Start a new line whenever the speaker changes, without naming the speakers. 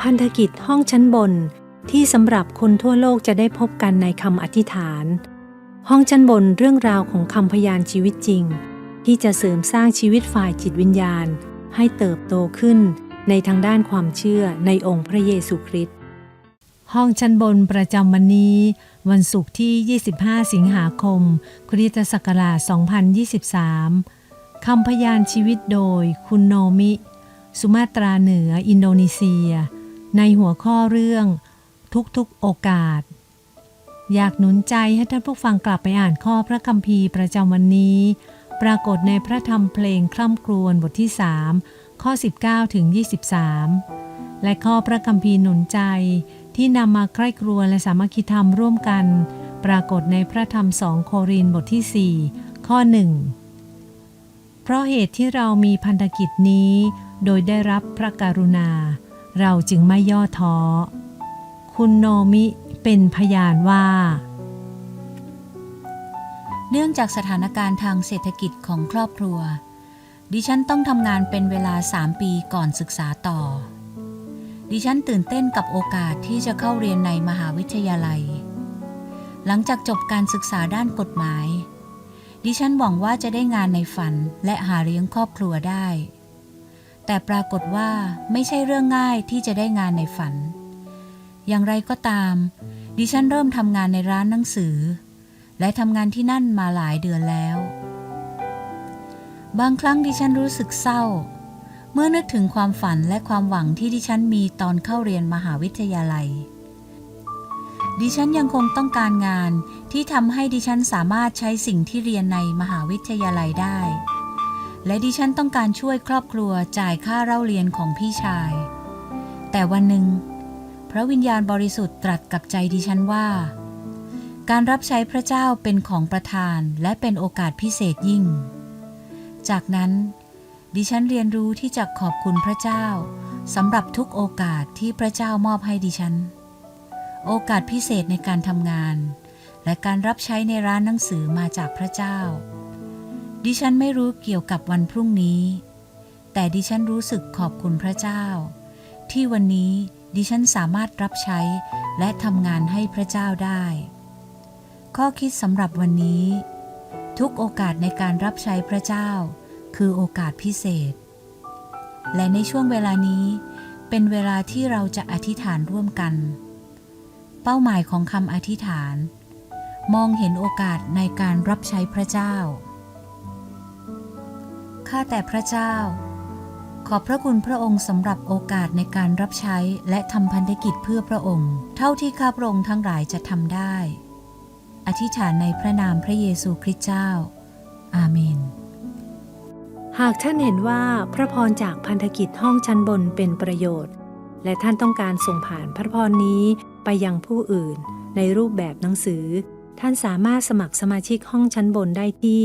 พันธกิจห้องชั้นบนที่สำหรับคนทั่วโลกจะได้พบกันในคำอธิษฐาน ห้องชั้นบนเรื่องราวของคำพยานชีวิตจริง ที่จะเสริมสร้างชีวิตฝ่ายจิตวิญญาณ ให้เติบโตขึ้นในทางด้านความเชื่อในองค์พระเยซูคริสต์ห้องชั้นบนประจำวันนี้ วันศุกร์ที่ 25 สิงหาคม คริสตศักราช 2023 คำพยานชีวิตโดยคุณโนมิ สุมาตราเหนือ อินโดนีเซีย ในหัวข้อเรื่อง ทุกๆโอกาส อยากหนุนใจให้ท่านผู้ฟังกลับไปอ่านข้อพระคัมภีร์ประจำวันนี้ ปรากฏในพระธรรมเพลงคร่ำครวญบทที่ 3 ข้อ 19 ถึง 23 และข้อพระคัมภีร์หนุนใจที่นำมาใคร่ครวญและสามัคคีธรรมร่วมกัน ปรากฏในพระธรรมสองโครินบทที่ 4 ข้อ 1 เพราะเหตุที่เรามีพันธกิจนี้ โดยได้รับพระกรุณา เราจึงไม่ย่อท้อ คุณโนมิเป็นพยานว่า
เนื่องจากสถานการณ์ทางเศรษฐกิจของครอบครัว ดิฉันต้องทำงานเป็นเวลา 3 ปีก่อนศึกษาต่อ ดิฉันตื่นเต้นกับโอกาสที่จะเข้าเรียนในมหาวิทยาลัย หลังจากจบการศึกษาด้านกฎหมาย ดิฉันหวังว่าจะได้งานในฝันและหาเลี้ยงครอบครัวได้ แต่ปรากฏว่าไม่ใช่เรื่องง่ายที่จะได้งานในฝัน อย่างไรก็ตาม ดิฉันเริ่มทำงานในร้านหนังสือ และทำงานที่นั่นมาหลายเดือนแล้ว บางครั้งดิฉันรู้สึกเศร้า เมื่อนึกถึงความฝันและความหวังที่ดิฉันมีตอนเข้าเรียนมหาวิทยาลัย ดิฉันยังคงต้องการงานที่ทำให้ดิฉันสามารถใช้สิ่งที่เรียนในมหาวิทยาลัยได้ และดิฉันต้องการช่วยครอบครัวจ่ายค่าเล่าเรียนของพี่ชาย แต่วันหนึ่ง พระวิญญาณบริสุทธิ์ตรัสกับใจดิฉันว่า การรับใช้พระเจ้าเป็นของประทานและเป็นโอกาสพิเศษยิ่ง จากนั้น ดิฉันเรียนรู้ที่จะขอบคุณพระเจ้าสำหรับทุกโอกาสที่พระเจ้ามอบให้ดิฉัน โอกาสพิเศษในการทำงาน และการรับใช้ในร้านหนังสือมาจากพระเจ้า ดิฉันไม่รู้เกี่ยวกับวันพรุ่งนี้ แต่ดิฉันรู้สึกขอบคุณพระเจ้า ที่วันนี้ดิฉันสามารถรับใช้และทำงานให้พระเจ้าได้ ข้อคิดสำหรับวันนี้ ทุกโอกาสในการรับใช้พระเจ้า คือโอกาสพิเศษ และในช่วงเวลานี้ เป็นเวลาที่เราจะอธิษฐานร่วมกัน เป้าหมายของคำอธิษฐาน มองเห็นโอกาสในการรับใช้พระเจ้า ข้าแต่พระเจ้า ขอบพระคุณพระองค์สำหรับโอกาสในการรับใช้และทำพันธกิจเพื่อพระองค์ เท่าที่ข้าพระองค์ทั้งหลายจะทำได้ อธิษฐานในพระนามพระเยซูคริสต์เจ้า อาเมน
หากท่านเห็นว่าพระพรจากพันธกิจห้องชั้นบนเป็นประโยชน์ และท่านต้องการส่งผ่านพระพรนี้ไปยังผู้อื่น ในรูปแบบหนังสือ ท่านสามารถสมัครสมาชิกห้องชั้นบนได้ที่